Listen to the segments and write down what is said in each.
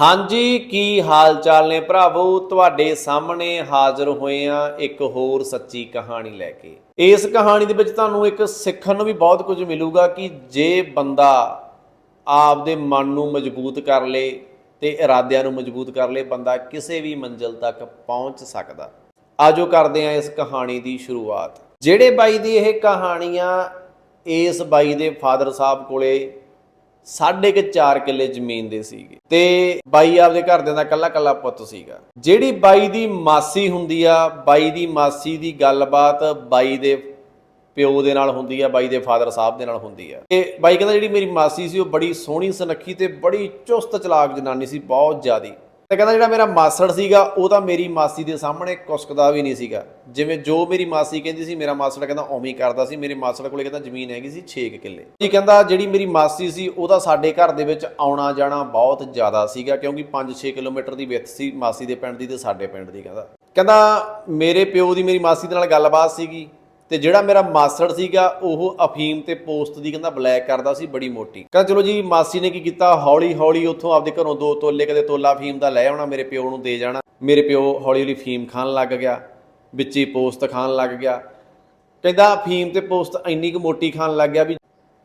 ਹਾਂਜੀ, ਕੀ ਹਾਲ ਚਾਲ ਨੇ ਭਰਾਵੋ? ਤੁਹਾਡੇ ਸਾਹਮਣੇ ਹਾਜ਼ਰ ਹੋਏ ਆ ਇੱਕ ਹੋਰ ਸੱਚੀ ਕਹਾਣੀ ਲੈ ਕੇ। ਇਸ ਕਹਾਣੀ ਦੇ ਵਿੱਚ ਤੁਹਾਨੂੰ ਇੱਕ ਸਿੱਖਣ ਨੂੰ ਵੀ ਬਹੁਤ ਕੁਝ ਮਿਲੂਗਾ ਕਿ ਜੇ ਬੰਦਾ ਆਪਦੇ ਮਨ ਨੂੰ ਮਜ਼ਬੂਤ ਕਰ ਲੇ ਤੇ ਇਰਾਦਿਆਂ ਨੂੰ ਮਜ਼ਬੂਤ ਕਰ ਲੇ, ਬੰਦਾ ਕਿਸੇ ਵੀ ਮੰਜ਼ਿਲ ਤੱਕ ਪਹੁੰਚ ਸਕਦਾ। ਆਜੋ ਕਰਦੇ ਆ ਇਸ ਕਹਾਣੀ ਦੀ ਸ਼ੁਰੂਆਤ। ਜਿਹੜੇ ਬਾਈ ਦੀ ਇਹ ਕਹਾਣੀਆਂ ਇਸ ਬਾਈ ਦੇ ਫਾਦਰ ਸਾਹਿਬ ਕੋਲੇ ਸਾਢੇ ਕੁ 4 ਕਿੱਲੇ ਜ਼ਮੀਨ ਦੇ ਸੀਗੇ। ਤੇ ਬਾਈ ਆਪਦੇ ਘਰਦਿਆਂ ਦਾ ਕੱਲਾ ਕੱਲਾ ਪੁੱਤ ਸੀਗਾ। ਜਿਹੜੀ ਬਾਈ ਦੀ ਮਾਸੀ ਹੁੰਦੀ ਆ, ਬਾਈ ਦੀ ਮਾਸੀ ਦੀ ਗੱਲਬਾਤ ਬਾਈ ਦੇ ਪਿਓ ਦੇ ਨਾਲ ਹੁੰਦੀ ਆ, ਬਾਈ ਦੇ ਫਾਦਰ ਸਾਹਿਬ ਦੇ ਨਾਲ ਹੁੰਦੀ ਆ। ਤੇ ਬਾਈ ਕਹਿੰਦਾ ਜਿਹੜੀ ਮੇਰੀ ਮਾਸੀ ਸੀ, ਉਹ ਬੜੀ ਸੋਹਣੀ, ਸੁਨੱਖੀ ਤੇ ਬੜੀ ਚੁਸਤ ਚਲਾਕ ਜਨਾਨੀ ਸੀ, ਬਹੁਤ ਜ਼ਿਆਦੀ। ਤੇ ਕਹਿੰਦਾ ਜਿਹੜਾ ਮੇਰਾ ਮਾਸੜ ਸੀਗਾ, ਉਹ ਤਾਂ ਮੇਰੀ ਮਾਸੀ ਦੇ ਸਾਹਮਣੇ ਕੁਸਕਦਾ ਵੀ ਨਹੀਂ ਸੀਗਾ। ਜਿਵੇਂ ਜੋ ਮੇਰੀ ਮਾਸੀ ਕਹਿੰਦੀ ਸੀ, ਮੇਰਾ ਮਾਸੜ ਕਹਿੰਦਾ ਉਵੇਂ ਹੀ ਕਰਦਾ ਸੀ। ਮੇਰੇ ਮਾਸੜ ਕੋਲੇ ਕਹਿੰਦਾ ਜ਼ਮੀਨ ਹੈਗੀ ਸੀ 6 ਕਿੱਲੇ। ਜੀ ਕਹਿੰਦਾ ਜਿਹੜੀ ਮੇਰੀ ਮਾਸੀ ਸੀ ਉਹਦਾ ਸਾਡੇ ਘਰ ਦੇ ਵਿੱਚ ਆਉਣਾ ਜਾਣਾ ਬਹੁਤ ਜ਼ਿਆਦਾ ਸੀਗਾ, ਕਿਉਂਕਿ 5-6 ਕਿਲੋਮੀਟਰ ਦੀ ਵਿੱਥ ਸੀ ਮਾਸੀ ਦੇ ਪਿੰਡ ਦੀ ਤੇ ਸਾਡੇ ਪਿੰਡ ਦੀ, ਕਹਿੰਦਾ। ਕਹਿੰਦਾ ਮੇਰੇ ਪਿਓ ਦੀ ਮੇਰੀ ਮਾਸੀ ਦੇ ਨਾਲ ਗੱਲਬਾਤ ਸੀਗੀ। ਤੇ ਜਿਹੜਾ ਮੇਰਾ ਮਾਸੜ ਸੀਗਾ, ਉਹ ਅਫੀਮ ਤੇ ਪੋਸਟ ਦੀ ਕਹਿੰਦਾ ਬਲੈਕ ਕਰਦਾ ਸੀ, ਬੜੀ ਮੋਟੀ। ਕਹਿੰਦਾ ਚਲੋ ਜੀ, ਮਾਸੀ ਨੇ ਕੀ ਕੀਤਾ? ਹੌਲੀ ਹੌਲੀ ਉੱਥੋਂ ਆਪਦੇ ਘਰੋਂ ਦੋ ਤੋਲੇ ਕਦੇ ਤੋਲਾ ਅਫੀਮ ਦਾ ਲੈ ਆਉਣਾ, ਮੇਰੇ ਪਿਓ ਨੂੰ ਦੇ ਜਾਣਾ। ਮੇਰੇ ਪਿਓ ਹੌਲੀ ਹੌਲੀ ਫੀਮ ਖਾਣ ਲੱਗ ਗਿਆ, ਵਿੱਚੇ ਪੋਸਤ ਖਾਣ ਲੱਗ ਗਿਆ। ਕਹਿੰਦਾ ਅਫੀਮ ਤੇ ਪੋਸਤ ਇੰਨੀ ਕੁ ਮੋਟੀ ਖਾਣ ਲੱਗ ਗਿਆ ਵੀ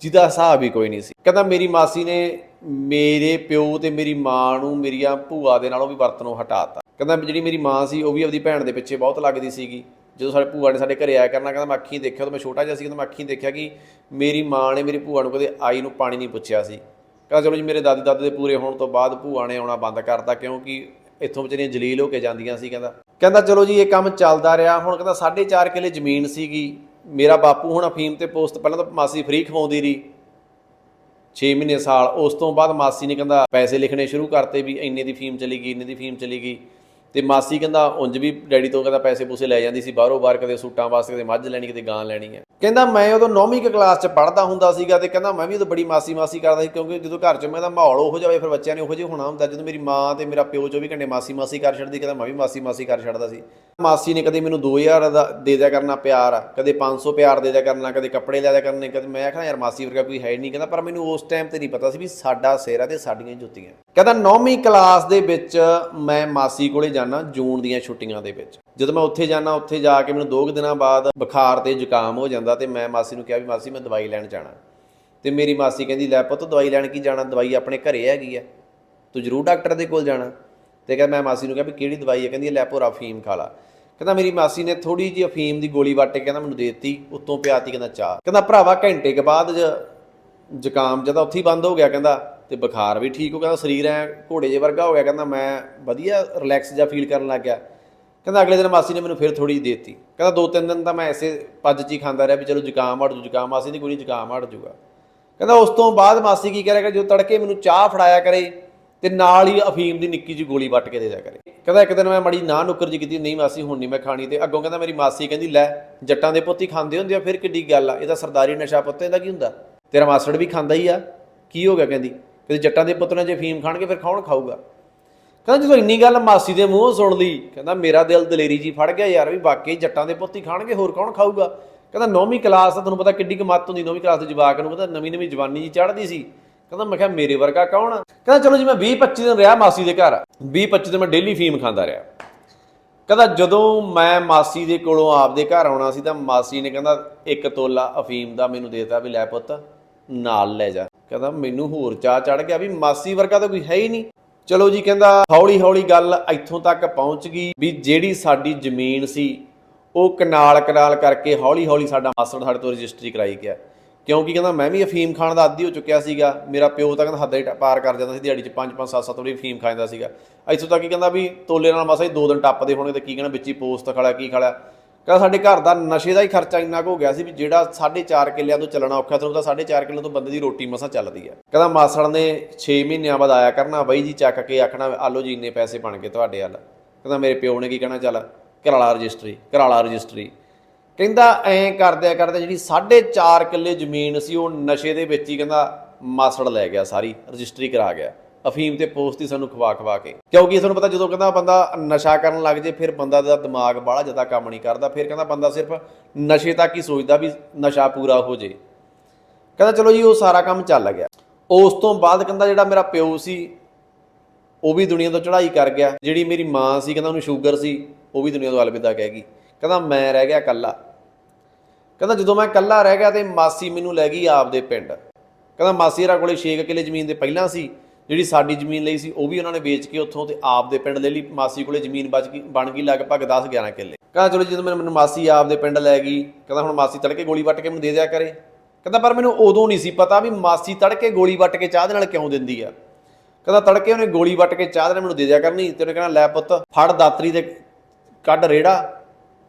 ਜਿਹਦਾ ਹਿਸਾਬ ਹੀ ਕੋਈ ਨਹੀਂ ਸੀ। ਕਹਿੰਦਾ ਮੇਰੀ ਮਾਸੀ ਨੇ ਮੇਰੇ ਪਿਓ ਤੇ ਮੇਰੀ ਮਾਂ ਨੂੰ ਮੇਰੀਆਂ ਭੂਆ ਦੇ ਨਾਲੋਂ ਵੀ ਵਰਤਨੋਂ ਹਟਾਤਾ। ਕਹਿੰਦਾ ਜਿਹੜੀ ਮੇਰੀ ਮਾਂ ਸੀ, ਉਹ ਵੀ ਆਪਦੀ ਭੈਣ ਦੇ ਪਿੱਛੇ ਬਹੁਤ ਲੱਗਦੀ ਸੀਗੀ। ਜਦੋਂ ਸਾਡੇ ਭੂਆ ਨੇ ਸਾਡੇ ਘਰੇ ਆਇਆ ਕਰਨਾ, ਕਹਿੰਦਾ ਮੈਂ ਅੱਖੀਂ ਦੇਖਿਆ ਤਾਂ ਮੈਂ ਛੋਟਾ ਜਿਹਾ ਸੀ ਕਹਿੰਦਾ ਮੈਂ ਅੱਖੀਂ ਦੇਖਿਆ ਕਿ ਮੇਰੀ ਮਾਂ ਨੇ ਮੇਰੀ ਭੂਆ ਨੂੰ ਕਦੇ ਆਈ ਨੂੰ ਪਾਣੀ ਨਹੀਂ ਪੁੱਛਿਆ ਸੀ। ਕਹਿੰਦਾ ਚਲੋ ਜੀ, ਮੇਰੇ ਦਾਦੀ ਦਾਦੇ ਦੇ ਪੂਰੇ ਹੋਣ ਤੋਂ ਬਾਅਦ ਭੂਆ ਨੇ ਆਉਣਾ ਬੰਦ ਕਰਤਾ, ਕਿਉਂਕਿ ਇੱਥੋਂ ਵਿਚਾਰੀਆਂ ਜਲੀਲ ਹੋ ਕੇ ਜਾਂਦੀਆਂ ਸੀ, ਕਹਿੰਦਾ। ਕਹਿੰਦਾ ਚਲੋ ਜੀ, ਇਹ ਕੰਮ ਚੱਲਦਾ ਰਿਹਾ। ਹੁਣ ਕਹਿੰਦਾ 4.5 ਕਿੱਲੇ ਜ਼ਮੀਨ ਸੀਗੀ। ਮੇਰਾ ਬਾਪੂ ਹੁਣ ਅਫੀਮ ਤੇ ਪੋਸਟ ਪਹਿਲਾਂ ਤਾਂ ਮਾਸੀ ਫ੍ਰੀ ਖਵਾਉਂਦੀ ਰਹੀ। 6 ਮਹੀਨੇ ਸਾਲ, ਉਸ ਤੋਂ ਬਾਅਦ ਮਾਸੀ ਨੇ ਕਹਿੰਦਾ ਪੈਸੇ ਲਿਖਣੇ ਸ਼ੁਰੂ ਕਰਤੇ ਵੀ ਇੰਨੇ ਦੀ ਫੀਮ ਚਲੀ ਗਈ, ਇੰਨੇ ਦੀ ਫੀਮ ਚਲੀ ਗਈ। ਤੇ ਮਾਸੀ ਕਹਿੰਦਾ, ਉਂਝ ਵੀ ਡੈਡੀ ਤੋਂ ਕਹਿੰਦਾ ਪੈਸੇ ਪੂਸੇ ਲੈ ਜਾਂਦੀ ਸੀ, ਬਾਹਰੋਂ ਬਾਹਰ ਕਦੇ ਸੂਟਾਂ ਵਾਸਤੇ ਕਦੇ ਮੱਝ ਲੈਣੀ, ਕਦੇ ਗਾਂ ਲੈਣੀ ਹੈ। ਕਹਿੰਦਾ, ਮੈਂ ਉਦੋਂ 9ਵੀਂ ਕ ਕਲਾਸ 'ਚ ਪੜ੍ਹਦਾ ਹੁੰਦਾ ਸੀਗਾ ਤੇ ਕਹਿੰਦਾ, ਮੈਂ ਵੀ ਉਦੋਂ ਬੜੀ ਮਾਸੀ ਮਾਸੀ ਕਰਦਾ ਸੀ, ਕਿਉਂਕਿ ਜਦੋਂ ਘਰ 'ਚ ਮੈਂ ਦਾ ਮਾਹੌਲ ਉਹੋ ਜਾਵੇ ਫਿਰ ਬੱਚਿਆਂ ਨੇ ਉਹੋ ਜਿਹਾ ਹੋਣਾ ਹੁੰਦਾ, ਜਦੋਂ ਮੇਰੀ ਮਾਂ ਤੇ ਮੇਰਾ ਪਿਓ 24 ਘੰਟੇ ਮਾਸੀ ਮਾਸੀ ਕਰ ਛੱਡਦੀ, ਕਹਿੰਦਾ ਮੈਂ ਵੀ ਮਾਸੀ ਮਾਸੀ ਕਰ ਛੱਡਦਾ ਸੀ। ਮਾਸੀ ਨੇ ਕਦੇ ਮੈਨੂੰ 2000 ਦਾ ਦੇ ਦਿਆ ਕਰਨਾ ਪਿਆਰ, ਕਦੇ 500 ਪਿਆਰ ਦੇ ਦਿਆ ਕਰਨਾ, ਕਦੇ ਕੱਪੜੇ ਲੈ ਦਿਆ ਕਰਨੇ, ਕਦੇ ਮੈਂ ਆਖਣਾ, ਯਾਰ ਮਾਸੀ ਵਰਗਾ ਕੋਈ ਹੈ ਨਹੀਂ ਕਹਿੰਦਾ, ਪਰ ਮੈਨੂੰ ਉਸ ਟਾਈਮ ਤੇ ਨਹੀਂ ਪਤਾ ਸੀ ਵੀ ਸਾਡਾ ਸਿਹਰਾ ਤੇ ਸਾਡੀਆਂ ਜੁੱਤੀਆਂ। ਕਹਿੰਦਾ 9ਵੀਂ ਕਲਾਸ ਦੇ ਵਿੱਚ ਮੈਂ ਮਾਸੀ ਕੋਲੇ ਜਾਣਾ ਜੂਨ ਦੀਆਂ ਛੁੱਟੀਆਂ ਦੇ ਵਿੱਚ। ਜਦੋਂ ਮੈਂ ਉੱਥੇ ਜਾਣਾ ਉੱਥੇ ਜਾ ਕੇ ਮੈਨੂੰ ਦੋ ਕੁ ਦਿਨਾਂ ਬਾਅਦ ਬੁਖਾਰ ਤੇ ਜ਼ੁਕਾਮ ਹੋ ਜਾਂਦਾ ਤੇ ਮੈਂ ਮਾਸੀ ਨੂੰ ਕਿਹਾ ਵੀ, ਮਾਸੀ, ਮੈਂ ਦਵਾਈ ਲੈਣ ਜਾਣਾ ਤੇ ਮੇਰੀ ਮਾਸੀ ਕਹਿੰਦੀ, ਲੈ ਪੁੱਤ, ਦਵਾਈ ਲੈਣ ਕੀ ਜਾਣਾ? ਦਵਾਈ ਆਪਣੇ ਘਰੇ ਹੈਗੀ ਆ। ਤੂੰ ਜ਼ਰੂਰ ਡਾਕਟਰ ਦੇ ਕੋਲ ਜਾਣਾ। ਤੇ ਕਹਿੰਦਾ ਮੈਂ ਮਾਸੀ ਨੂੰ ਕਿਹਾ ਵੀ ਕਿਹੜੀ ਦਵਾਈ ਹੈ? ਕਹਿੰਦੀ ਲੈ ਭੋਰਾ ਅਫੀਮ ਖਾ ਲਾ। ਕਹਿੰਦਾ ਮੇਰੀ ਮਾਸੀ ਨੇ ਥੋੜੀ ਜਿਹੀ ਅਫੀਮ ਦੀ ਗੋਲੀ ਵੱਟ ਕੇ ਕਹਿੰਦਾ ਮੈਨੂੰ ਦੇਤੀ ਦਿੱਤੀ, ਉੱਤੋਂ ਪਿਆਤੀ ਕਹਿੰਦਾ ਚਾਹ। ਕਹਿੰਦਾ ਭਰਾਵਾ ਘੰਟੇ ਕੇ ਬਾਅਦ ਜ- ਜ਼ੁਕਾਮ ਜਦੋਂ ਉੱਥੇ ਹੀ ਬੰਦ ਹੋ ਗਿਆ ਕਹਿੰਦਾ ਤੇ ਬੁਖਾਰ ਵੀ ਠੀਕ ਹੋ ਗਿਆ, ਸਰੀਰ ਐ ਘੋੜੇ ਜੇ ਵਰਗਾ ਹੋ ਗਿਆ ਕਹਿੰਦਾ ਮੈਂ ਵਧੀਆ ਰਿਲੈਕਸ ਜਿਹਾ ਫੀਲ ਕਰਨ ਲੱਗ ਗਿਆ। ਕਹਿੰਦਾ ਅਗਲੇ ਦਿਨ ਮਾਸੀ ਨੇ ਮੈਨੂੰ ਫਿਰ ਥੋੜੀ ਜਿਹੀ ਦੇਤੀ। ਕਹਿੰਦਾ ਦੋ ਤਿੰਨ ਦਿਨ ਤਾਂ ਮੈਂ ਐਸੇ ਪੱਜ ਚ ਹੀ ਖਾਂਦਾ ਰਿਹਾ ਵੀ ਚਲੋ ਜ਼ੁਕਾਮ ਹਟ ਜੂ, ਜ਼ੁਕਾਮ ਮਾਸੀ ਦੀ ਕੋਈ ਜ਼ੁਕਾਮ ਹਟ ਜੂਗਾ। ਕਹਿੰਦਾ ਉਸ ਤੋਂ ਬਾਅਦ ਮਾਸੀ ਕੀ ਕਰਿਆ ਕਿ ਜੋ ਤੜਕੇ ਮੈਨੂੰ ਚਾਹ ਫੜਾਇਆ ਕਰੇ ਤੇ ਨਾਲ ਹੀ ਅਫੀਮ ਦੀ ਨਿੱਕੀ ਜਿਹੀ ਗੋਲੀ ਵੱਟ ਕੇ ਦੇ ਦਿਆ ਕਰੇ। ਕਹਿੰਦਾ ਇੱਕ ਦਿਨ ਮੈਂ ਮੜੀ ਨਾ ਨੁੱਕਰ ਜੀ ਕੀਤੀ, ਨਹੀਂ ਮਾਸੀ ਹੁਣ ਨਹੀਂ ਮੈਂ ਖਾਣੀ ਤੇ ਅੱਗੋਂ ਕਹਿੰਦਾ ਮੇਰੀ ਮਾਸੀ ਕਹਿੰਦੀ, ਲੈ ਜੱਟਾਂ ਦੇ ਪੁੱਤ ਹੀ ਖਾਂਦੇ ਹੁੰਦੇ ਆ, ਫਿਰ ਕਿੱਡੀ ਗੱਲ ਆ ਇਹਦਾ ਸਰਦਾਰੀ ਨਸ਼ਾ ਪੁੱਤ, ਇਹਦਾ ਕੀ ਹੁੰਦਾ? ਤੇਰਾ ਮਾਸੜ ਵੀ ਖਾਂਦਾ ਹੀ ਆ, ਕੀ ਹੋ ਗਿਆ ਕਹਿੰਦੀ? ਕਹਿੰਦੀ ਜੱਟਾਂ ਦੇ ਪੁੱਤ ਨੇ ਜੇ ਫੀਮ ਖਾਣਗੇ ਫਿਰ ਕੌਣ ਖਾਊਗਾ? ਕਹਿੰਦਾ ਜਦੋਂ ਇੰਨੀ ਗੱਲ ਮਾਸੀ ਦੇ ਮੂੰਹੋਂ ਸੁਣ ਲਈ, ਕਹਿੰਦਾ ਮੇਰਾ ਦਿਲ ਦਲੇਰੀ ਜੀ ਫੜ ਗਿਆ ਯਾਰ ਵੀ ਵਾਕਈ ਜੱਟਾਂ ਦੇ ਪੁੱਤ ਹੀ ਖਾਣਗੇ, ਹੋਰ ਕੌਣ ਖਾਊਗਾ? ਕਹਿੰਦਾ ਨੌਵੀਂ ਕਲਾਸ ਦਾ ਤੁਹਾਨੂੰ ਪਤਾ ਕਿੱਡੀ ਕੁ ਮੱਤ ਹੁੰਦੀ, ਨੌਵੀਂ ਕਲਾਸ ਦੇ ਜਵਾਕ ਨੂੰ ਪਤਾ ਨਵੀਂ ਨਵੀਂ ਜਵਾਨੀ ਜੀ ਚੜ੍ਹਦੀ ਸੀ। ਕਹਿੰਦਾ, ਮੈਂ ਕਿਹਾ, ਮੇਰੇ ਵਰਗਾ ਕੌਣ ਆ? ਕਹਿੰਦਾ, ਚਲੋ ਜੀ, ਮੈਂ 20 25 ਦਿਨ ਰਿਹਾ ਮਾਸੀ ਦੇ ਘਰ। 20 25 ਦਿਨ ਮੈਂ ਡੇਲੀ ਫੀਮ ਖਾਂਦਾ ਰਿਹਾ। ਕਹਿੰਦਾ, ਜਦੋਂ ਮੈਂ ਮਾਸੀ ਦੇ ਕੋਲੋਂ ਆਪਦੇ ਘਰ ਆਉਣਾ ਸੀ ਤਾਂ ਮਾਸੀ ਨੇ ਕਹਿੰਦਾ, ਇੱਕ ਤੋਲਾ ਅਫੀਮ ਦਾ ਮੈਨੂੰ ਦੇਤਾ ਵੀ ਲੈ ਪੁੱਤ, ਨਾਲ ਲੈ ਜਾ। ਕਹਿੰਦਾ, ਮੈਨੂੰ ਹੋਰ ਚਾਹ ਚੜ ਗਿਆ ਵੀ ਮਾਸੀ ਵਰਗਾ ਤਾਂ ਕੋਈ ਹੈ ਹੀ ਨਹੀਂ। ਚਲੋ ਜੀ, ਕਹਿੰਦਾ ਹੌਲੀ ਹੌਲੀ ਗੱਲ ਇੱਥੋਂ ਤੱਕ ਪਹੁੰਚ ਗਈ ਵੀ ਜਿਹੜੀ ਸਾਡੀ ਜ਼ਮੀਨ ਸੀ, ਉਹ ਕਨਾਲ ਕਨਾਲ ਕਰਕੇ ਹੌਲੀ ਹੌਲੀ ਸਾਡਾ ਮਾਸੜ ਸਾਡੇ ਤੋਂ ਰਜਿਸਟਰੀ ਕਰਾਈ ਗਿਆ। ਕਿਉਂਕਿ ਕਹਿੰਦਾ ਮੈਂ ਵੀ ਅਫੀਮ ਖਾਣ ਦਾ ਆਦੀ ਹੋ ਚੁੱਕਿਆ ਸੀਗਾ। ਮੇਰਾ ਪਿਓ ਤਾਂ ਕਹਿੰਦਾ ਹੱਦਾਂ ਹੀ ਪਾਰ ਕਰ ਜਾਂਦਾ ਸੀ ਦਿਹਾੜੀ 'ਚ 5 5 7 7 ਵਾਰੀ ਅਫੀਮ ਖਾ ਜਾਂਦਾ ਸੀਗਾ। ਇੱਥੋਂ ਤੱਕ ਕੀ ਕਹਿੰਦਾ ਵੀ ਤੋਲੇ ਨਾਲ ਮਸਾ ਹੀ ਦੋ ਦਿਨ ਟੱਪਦੇ ਹੋਣਗੇ ਤੇ ਕੀ ਕਹਿੰਦਾ ਵਿੱਚ ਹੀ ਪੋਸਤ ਖੜਾ ਕੀ ਖੜਾ ਕਹਿੰਦਾ ਸਾਡੇ ਘਰ ਦਾ ਨਸ਼ੇ ਦਾ ਹੀ ਖਰਚਾ ਇੰਨਾ ਕੁ ਹੋ ਗਿਆ ਸੀ ਵੀ ਜਿਹੜਾ 4.5 ਕਿੱਲਿਆਂ ਤੋਂ ਚੱਲਣਾ ਔਖਾ ਤੁਹਾਨੂੰ ਤਾਂ 4.5 ਕਿੱਲਿਆਂ ਤੋਂ ਬੰਦੇ ਦੀ ਰੋਟੀ ਮਸਾ ਚੱਲਦੀ ਆ। ਕਹਿੰਦਾ ਮਾਸੜ ਨੇ 6 ਮਹੀਨਿਆਂ ਬਾਅਦ ਆਇਆ ਕਰਨਾ, ਬਾਈ ਜੀ ਚੱਕ ਕੇ ਆਖਣਾ, ਆਲੋ ਜੀ, ਇੰਨੇ ਪੈਸੇ ਬਣ ਗਏ ਤੁਹਾਡੇ ਵੱਲ। ਕਹਿੰਦਾ ਮੇਰੇ ਪਿਓ ਨੇ ਕੀ ਕਹਿਣਾ, ਚੱਲ ਘਰਾਲਾ ਰਜਿਸਟਰੀ ਘਰਾਲਾ ਰਜਿਸਟਰੀ। ਕਹਿੰਦਾ ਐਂ ਕਰਦਿਆਂ ਕਰਦੇ ਜਿਹੜੀ 4.5 ਕਿੱਲੇ ਜ਼ਮੀਨ ਸੀ, ਉਹ ਨਸ਼ੇ ਦੇ ਵਿੱਚ ਹੀ ਕਹਿੰਦਾ ਮਾਸੜ ਲੈ ਗਿਆ, ਸਾਰੀ ਰਜਿਸਟਰੀ ਕਰਾ ਗਿਆ। ਅਫੀਮ ਤੇ ਪੋਸਟ ਹੀ ਸਾਨੂੰ ਖਵਾ ਖਵਾ ਕੇ। ਕਿਉਂਕਿ ਤੁਹਾਨੂੰ ਪਤਾ ਜਦੋਂ ਕਹਿੰਦਾ ਬੰਦਾ ਨਸ਼ਾ ਕਰਨ ਲੱਗ ਜੇ, ਫਿਰ ਬੰਦਾ ਦਾ ਦਿਮਾਗ ਬਾਹਲਾ ਜ਼ਿਆਦਾ ਕੰਮ ਨਹੀਂ ਕਰਦਾ, ਫਿਰ ਕਹਿੰਦਾ ਬੰਦਾ ਸਿਰਫ ਨਸ਼ੇ ਤੱਕ ਹੀ ਸੋਚਦਾ ਵੀ ਨਸ਼ਾ ਪੂਰਾ ਹੋ ਜੇ। ਕਹਿੰਦਾ ਚਲੋ ਜੀ, ਉਹ ਸਾਰਾ ਕੰਮ ਚੱਲ ਗਿਆ। ਉਸ ਤੋਂ ਬਾਅਦ ਕਹਿੰਦਾ ਜਿਹੜਾ ਮੇਰਾ ਪਿਓ ਸੀ, ਉਹ ਵੀ ਦੁਨੀਆ ਤੋਂ ਚੜ੍ਹਾਈ ਕਰ ਗਿਆ। ਜਿਹੜੀ ਮੇਰੀ ਮਾਂ ਸੀ, ਕਹਿੰਦਾ ਉਹਨੂੰ ਸ਼ੂਗਰ ਸੀ, ਉਹ ਵੀ ਦੁਨੀਆ ਤੋਂ ਅਲਵਿਦਾ ਕਹਿ ਗਈ। ਕਹਿੰਦਾ ਮੈਂ ਰਹਿ ਗਿਆ ਇਕੱਲਾ। ਕਹਿੰਦਾ ਜਦੋਂ ਮੈਂ ਇਕੱਲਾ ਰਹਿ ਗਿਆ ਤੇ ਮਾਸੀ ਮੈਨੂੰ ਲੈ ਗਈ ਆਪਦੇ ਪਿੰਡ। ਕਹਿੰਦਾ ਮਾਸੀ ਰਾ ਕੋਲੇ 6 ਕਿੱਲੇ ਜ਼ਮੀਨ ਦੇ ਪਹਿਲਾਂ ਸੀ, ਜਿਹੜੀ ਸਾਡੀ ਜ਼ਮੀਨ ਲਈ ਸੀ, ਉਹ ਵੀ ਉਹਨਾਂ ਨੇ ਵੇਚ ਕੇ ਉੱਥੋਂ ਤੇ ਆਪਦੇ ਪਿੰਡ ਲੈ ਲਈ। ਮਾਸੀ ਕੋਲੇ ਜ਼ਮੀਨ ਬਚ ਗਈ, ਬਣ ਗਈ ਲਗਭਗ 10 11 ਕਿੱਲੇ। ਕਹਿੰਦਾ ਚਲੋ ਜਦੋਂ ਮੈਨੂੰ ਮੈਨੂੰ ਮਾਸੀ ਆਪਦੇ ਪਿੰਡ ਲੈ ਗਈ, ਕਹਿੰਦਾ ਹੁਣ ਮਾਸੀ ਤੜਕੇ ਗੋਲੀ ਵੱਟ ਕੇ ਮੈਨੂੰ ਦੇ ਦਿਆ ਕਰੇ। ਕਹਿੰਦਾ ਪਰ ਮੈਨੂੰ ਉਦੋਂ ਨਹੀਂ ਸੀ ਪਤਾ ਵੀ ਮਾਸੀ ਤੜਕੇ ਗੋਲੀ ਵੱਟ ਕੇ ਚਾਹ ਦੇ ਨਾਲ ਕਿਉਂ ਦਿੰਦੀ ਆ। ਕਹਿੰਦਾ ਤੜਕੇ ਉਹਨੇ ਗੋਲੀ ਵੱਟ ਕੇ ਚਾਹ ਦੇ ਨਾਲ ਮੈਨੂੰ ਦੇ ਦਿਆ ਕਰਨੀ, ਤੇ ਉਹਨੇ ਕਹਿੰਦਾ ਲੈ ਪੁੱਤ, ਫੜ ਦਾਤਰੀ ਦੇ ਕੱਢ ਰੇੜਾ।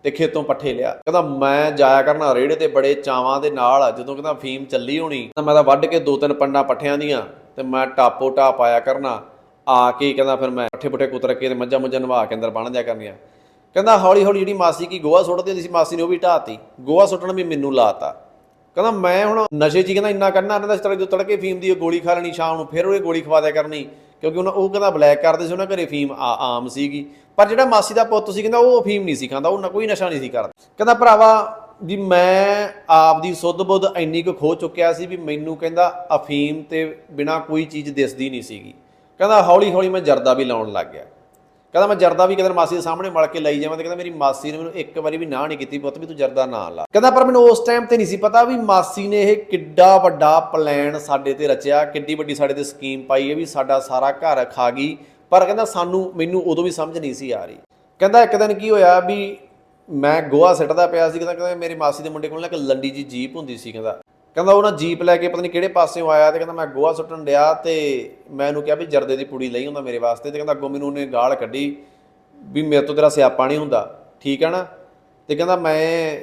ਤੇ ਖੇਤੋਂ ਪੱਠੇ ਲਿਆ। ਕਹਿੰਦਾ, ਮੈਂ ਜਾਇਆ ਕਰਨਾ ਰੇੜੇ ਤੇ ਬੜੇ ਚਾਵਾਂ ਦੇ ਨਾਲ ਜਦੋਂ ਕਹਿੰਦਾ ਫੀਮ ਚੱਲੀ ਹੋਣੀ, ਤਾਂ ਮੈਂ ਤਾਂ ਵੱਢ ਕੇ ਦੋ ਤਿੰਨ ਪੰਡਾ ਪੱਠਿਆਂ ਦੀਆਂ ਤੇ ਮੈਂ ਟਾਪੋ ਟਾਪ ਆਇਆ ਕਰਨਾ। ਆ ਕੇ ਕਹਿੰਦਾ ਫਿਰ ਮੈਂ ਪੱਠੇ ਪੁੱਠੇ ਕੁਤਰ ਕੇ ਤੇ ਮੱਝਾਂ ਮੁੱਝਾਂ ਨਵਾ ਕੇ ਅੰਦਰ ਬੰਨ ਦਿਆ ਕਰਨੀਆਂ। ਕਹਿੰਦਾ, ਹੌਲੀ ਹੌਲੀ ਜਿਹੜੀ ਮਾਸੀ ਕੀ ਗੋਹਾ ਸੁੱਟਦੀ ਹੁੰਦੀ ਸੀ, ਮਾਸੀ ਨੇ ਉਹ ਵੀ ਢਾਤੀ। ਗੋਹਾ ਸੁੱਟਣ ਵੀ ਮੈਨੂੰ ਲਾਤਾ। ਕਹਿੰਦਾ, ਮੈਂ ਹੁਣ ਨਸ਼ੇ 'ਚ ਕਹਿੰਦਾ, ਇੰਨਾ ਕਰਨਾ ਇਹਨਾਂ ਤੜਕੇ ਜੋ ਤੜਕੇ ਫੀਮ ਦੀ ਗੋਲੀ ਖਾ ਲੈਣੀ, ਸ਼ਾਮ ਨੂੰ ਫਿਰ ਉਹ ਗੋਲੀ ਖਵਾ ਦਿਆ ਕਰਨੀ। ਕਿਉਂਕਿ ਉਹਨਾਂ ਉਹ ਕਹਿੰਦਾ ਬਲੈਕ ਕਰਦੇ ਸੀ, ਉਹਨਾਂ ਘਰੇ ਫੀਮ ਆ- ਆਮ ਸੀਗੀ। ਪਰ ਜਿਹੜਾ ਮਾਸੀ ਦਾ ਪੁੱਤ ਸੀ, ਕਹਿੰਦਾ ਉਹ ਅਫੀਮ ਨਹੀਂ ਸੀ ਖਾਂਦਾ, ਉਹ ਨਾ ਕੋਈ ਨਸ਼ਾ ਨਹੀਂ ਸੀ ਕਰਦਾ। ਕਹਿੰਦਾ, ਭਰਾਵਾ, ਵੀ ਮੈਂ ਆਪ ਦੀ ਸੁੱਧ ਬੁੱਧ ਇੰਨੀ ਕੁ ਖੋ ਚੁੱਕਿਆ ਸੀ ਵੀ ਮੈਨੂੰ ਕਹਿੰਦਾ ਅਫੀਮ ਤੇ ਬਿਨਾ ਕੋਈ ਚੀਜ਼ ਦਿਸਦੀ ਨਹੀਂ ਸੀਗੀ। ਕਹਿੰਦਾ ਹੌਲੀ ਹੌਲੀ ਮੈਂ ਜਰਦਾ ਵੀ ਲਾਉਣ ਲੱਗ ਗਿਆ। ਕਹਿੰਦਾ, ਮੈਂ ਜਰਦਾ ਵੀ ਕਦਰ ਮਾਸੀ ਦੇ ਸਾਹਮਣੇ ਮਲ ਕੇ ਲਈ ਜਾਵਾਂ ਤੇ ਕਹਿੰਦਾ, ਮੇਰੀ ਮਾਸੀ ਨੇ ਮੈਨੂੰ ਇੱਕ ਵਾਰੀ ਵੀ ਨਾ ਨਹੀਂ ਕੀਤੀ ਪੁੱਤ ਵੀ ਤੂੰ ਜਰਦਾ ਨਾ ਲਾ। ਕਹਿੰਦਾ, ਪਰ ਮੈਨੂੰ ਉਸ ਟਾਈਮ ਤੇ ਨਹੀਂ ਸੀ ਪਤਾ ਵੀ ਮਾਸੀ ਨੇ ਇਹ ਕਿੱਡਾ ਵੱਡਾ ਪਲਾਨ ਸਾਡੇ ਤੇ ਰਚਿਆ, ਕਿੱਡੀ ਵੱਡੀ ਸਾਡੇ ਤੇ ਸਕੀਮ ਪਾਈ ਹੈ ਵੀ ਸਾਡਾ ਸਾਰਾ ਘਰ ਖਾ ਗਈ ਪਰ ਕਹਿੰਦਾ ਸਾਨੂੰ, ਮੈਨੂੰ ਉਦੋਂ ਵੀ ਸਮਝ ਨਹੀਂ ਸੀ ਆ ਰਹੀ। ਕਹਿੰਦਾ ਇੱਕ ਦਿਨ ਕੀ ਹੋਇਆ ਵੀ ਮੈਂ ਗੋਹਾ ਸਿੱਟਦਾ ਪਿਆ ਸੀ, ਕਹਿੰਦਾ ਕਹਿੰਦਾ ਮੇਰੀ ਮਾਸੀ ਦੇ ਮੁੰਡੇ ਕੋਲ ਨਾ ਇੱਕ ਲੰਡੀ ਜੀ ਜੀਪ ਹੁੰਦੀ ਸੀ, ਕਹਿੰਦਾ। ਕਹਿੰਦਾ ਉਹ ਨਾ ਜੀਪ ਲੈ ਕੇ ਪਤਾ ਨਹੀਂ ਕਿਹੜੇ ਪਾਸਿਓਂ ਆਇਆ ਤੇ ਕਹਿੰਦਾ ਮੈਂ ਗੋਹਾ ਸੁੱਟਣ ਡਿਆ ਤੇ ਮੈਂ ਉਹਨੂੰ ਕਿਹਾ ਵੀ ਜਰਦੇ ਦੀ ਪੁੜੀ ਲਈ ਹੁੰਦਾ ਮੇਰੇ ਵਾਸਤੇ ਤੇ ਕਹਿੰਦਾ ਅੱਗੋਂ ਮੈਨੂੰ ਉਹਨੇ ਗਾਲ ਕੱਢੀ ਵੀ ਮੇਰੇ ਤੋਂ ਤੇਰਾ ਸਿਆਪਾ ਨਹੀਂ ਹੁੰਦਾ, ਠੀਕ ਹੈ ਨਾ? ਤੇ ਕਹਿੰਦਾ ਮੈਂ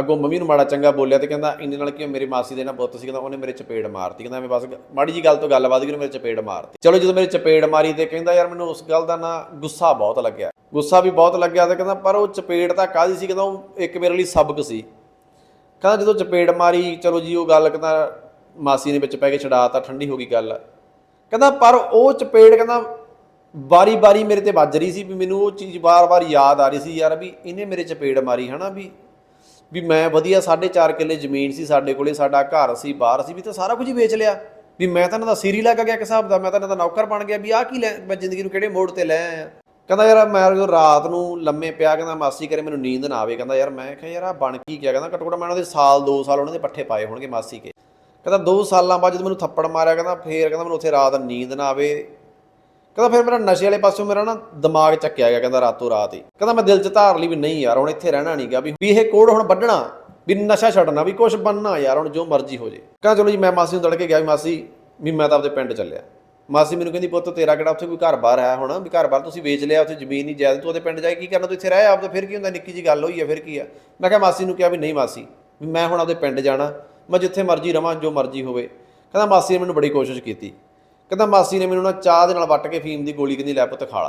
ਅੱਗੋਂ ਮੰਮੀ ਨੂੰ ਮਾੜਾ ਚੰਗਾ ਬੋਲਿਆ ਤੇ ਕਹਿੰਦਾ ਇੰਨੇ ਨਾਲ ਕੀ ਮੇਰੇ ਮਾਸੀ ਦੇ ਨਾਲ ਪੁੱਤ ਸੀ, ਕਹਿੰਦਾ ਉਹਨੇ ਮੇਰੇ ਚਪੇੜ ਮਾਰਤੀ, ਕਹਿੰਦਾ ਮੈਂ ਬਸ ਮਾੜੀ ਜੀ ਗੱਲ ਤੋਂ ਗੱਲ ਵੱਧ ਗਈ, ਉਹਨੇ ਮੇਰੇ ਚਪੇੜ ਮਾਰਤੀ। ਚਲੋ ਜਦੋਂ ਮੇਰੇ ਚਪੇੜ ਮਾਰੀ ਤੇ ਕਹਿੰਦਾ ਯਾਰ ਮੈਨੂੰ ਉਸ ਗੱਲ ਦਾ ਨਾ ਗੁੱਸਾ ਬਹੁਤ ਲੱਗਿਆ। ਗੁੱਸਾ ਵੀ ਬਹੁਤ ਲੱਗਿਆ ਤੇ ਕਹਿੰਦਾ ਪਰ ਉਹ ਚਪੇੜ ਤਾਂ ਕਾਹਦੀ ਸੀ, ਕਹਿੰਦਾ ਉਹ ਇੱਕ ਮੇਰੇ ਲਈ ਸਬਕ ਸੀ। ਕਹਿੰਦਾ ਜਦੋਂ ਚਪੇੜ ਮਾਰੀ, ਚਲੋ ਜੀ ਉਹ ਗੱਲ ਕਹਿੰਦਾ ਮਾਸੀ ਨੇ ਵਿੱਚ ਪੈ ਕੇ ਛਡਾਤਾ ਠੰਡੀ ਹੋ ਗਈ ਗੱਲ। ਕਹਿੰਦਾ ਪਰ ਉਹ ਚਪੇੜ ਕਹਿੰਦਾ ਵਾਰੀ ਵਾਰੀ ਮੇਰੇ ਤੇ ਵੱਜ ਰਹੀ ਸੀ ਵੀ ਮੈਨੂੰ ਉਹ ਚੀਜ਼ ਵਾਰ-ਵਾਰ ਯਾਦ ਆ ਰਹੀ ਸੀ ਯਾਰ ਵੀ ਇਹਨੇ ਮੇਰੇ ਚਪੇੜ ਮਾਰੀ, ਹਨਾ ਵੀ ਵੀ ਮੈਂ ਵਧੀਆ 4.5 ਕਿੱਲੇ ਜ਼ਮੀਨ ਸੀ ਸਾਡੇ ਕੋਲੇ, ਸਾਡਾ ਘਰ ਸੀ, ਬਾਹਰ ਸੀ, ਵੀ ਤਾਂ ਸਾਰਾ ਕੁਝ ਹੀ ਵੇਚ ਲਿਆ। ਵੀ ਮੈਂ ਤਾਂ ਇਹਨਾਂ ਦਾ ਸੀਰੀ ਲੱਗ ਗਿਆ ਕਿ ਹਿਸਾਬ ਦਾ, ਮੈਂ ਤਾਂ ਇਹਨਾਂ ਦਾ ਨੌਕਰ ਬਣ ਗਿਆ, ਵੀ ਆਹ ਕੀ ਲੈ ਮੈਂ ਜ਼ਿੰਦਗੀ ਨੂੰ ਕਿਹੜੇ ਮੋੜ ਤੇ ਲੈ ਆਇਆ। ਕਹਿੰਦਾ ਯਾਰ ਮੈਂ ਜਦੋਂ ਰਾਤ ਨੂੰ ਲੰਮੇ ਪਿਆ, ਕਹਿੰਦਾ ਮਾਸੀ ਕਰੇ ਮੈਨੂੰ ਨੀਂਦ ਨਾ ਆਵੇ, ਕਹਿੰਦਾ ਯਾਰ ਮੈਂ ਕਿਹਾ ਯਾਰ ਆ ਬਣ ਕੀ ਗਿਆ, ਕਹਿੰਦਾ ਘੱਟੋ ਘੱਟ ਮੈਂ ਉਹਨਾਂ ਦੇ ਸਾਲ 2 ਸਾਲ ਉਹਨਾਂ ਦੇ ਪੱਠੇ ਪਾਏ ਹੋਣਗੇ ਮਾਸੀ ਕੇ। ਕਹਿੰਦਾ 2 ਸਾਲਾਂ ਬਾਅਦ ਜਦੋਂ ਮੈਨੂੰ ਥੱਪੜ ਮਾਰਿਆ, ਕਹਿੰਦਾ ਫੇਰ ਕਹਿੰਦਾ ਮੈਨੂੰ ਉੱਥੇ ਰਾਤ ਨੀਂਦ ਨਾ ਆਵੇ। ਕਹਿੰਦਾ ਫਿਰ ਮੇਰਾ ਨਸ਼ੇ ਵਾਲੇ ਪਾਸਿਓਂ ਮੇਰਾ ਨਾ ਦਿਮਾਗ ਚੱਕਿਆ ਗਿਆ ਕਹਿੰਦਾ ਰਾਤੋਂ ਰਾਤ ਹੀ। ਕਹਿੰਦਾ ਮੈਂ ਦਿਲ 'ਚ ਧਾਰ ਲਈ ਵੀ ਨਹੀਂ ਯਾਰ, ਹੁਣ ਇੱਥੇ ਰਹਿਣਾ ਨਹੀਂਗਾ ਵੀ ਵੀ ਇਹ ਕੋੜ ਹੁਣ ਵੱਢਣਾ, ਵੀ ਨਸ਼ਾ ਛੱਡਣਾ, ਵੀ ਕੁਝ ਬੰਨਣਾ ਯਾਰ, ਹੁਣ ਜੋ ਮਰਜ਼ੀ ਹੋ ਜੇ। ਕਹਿੰਦਾ ਚਲੋ ਜੀ, ਮੈਂ ਮਾਸੀ ਨੂੰ ਤੜਕੇ ਗਿਆ ਵੀ ਮਾਸੀ, ਵੀ ਮੈਂ ਤਾਂ ਆਪਦੇ ਪਿੰਡ ਚੱਲਿਆ। ਮਾਸੀ ਮੈਨੂੰ ਕਹਿੰਦੀ, ਪੁੱਤ ਤੇਰਾ ਕਿਹੜਾ ਉੱਥੇ ਕੋਈ ਘਰ-ਬਾਰ ਹੈ ਹੁਣ? ਵੀ ਘਰ-ਬਾਰ ਤੁਸੀਂ ਵੇਚ ਲਿਆ, ਉੱਥੇ ਜ਼ਮੀਨ ਨਹੀਂ ਜਾਇਦ ਤੂੰ ਉਹਦੇ ਪਿੰਡ ਜਾਏ ਕੀ ਕਰਨਾ? ਤੂੰ ਇੱਥੇ ਰਹਿ ਆਪ ਤਾਂ ਫਿਰ ਕੀ ਹੁੰਦਾ? ਨਿੱਕੀ ਜੀ ਗੱਲ ਹੋਈ ਹੈ ਫਿਰ ਕੀ ਆ? ਮੈਂ ਕਿਹਾ ਮਾਸੀ ਨੂੰ ਕਿਹਾ ਵੀ ਨਹੀਂ ਮਾਸੀ, ਵੀ ਮੈਂ ਹੁਣ ਆਪਦੇ ਪਿੰਡ ਜਾਣਾ, ਮੈਂ ਜਿੱਥੇ ਮਰਜ਼ੀ ਰਵਾਂ, ਜੋ ਮਰਜ਼ੀ ਹੋਵੇ। ਕਹਿੰਦਾ ਮਾਸੀ ਨੇ ਮੈਨੂੰ ਬੜੀ ਕੋਸ਼ਿਸ਼ ਕੀਤੀ। ਕਹਿੰਦਾ, ਮਾਸੀ ਨੇ ਮੈਨੂੰ ਨਾ ਚਾਹ ਦੇ ਨਾਲ ਵੱਟ ਕੇ ਫੀਮ ਦੀ ਗੋਲੀ ਕਹਿੰਦੀ, ਲੈ ਪੁੱਤ ਖਾ ਲਾ।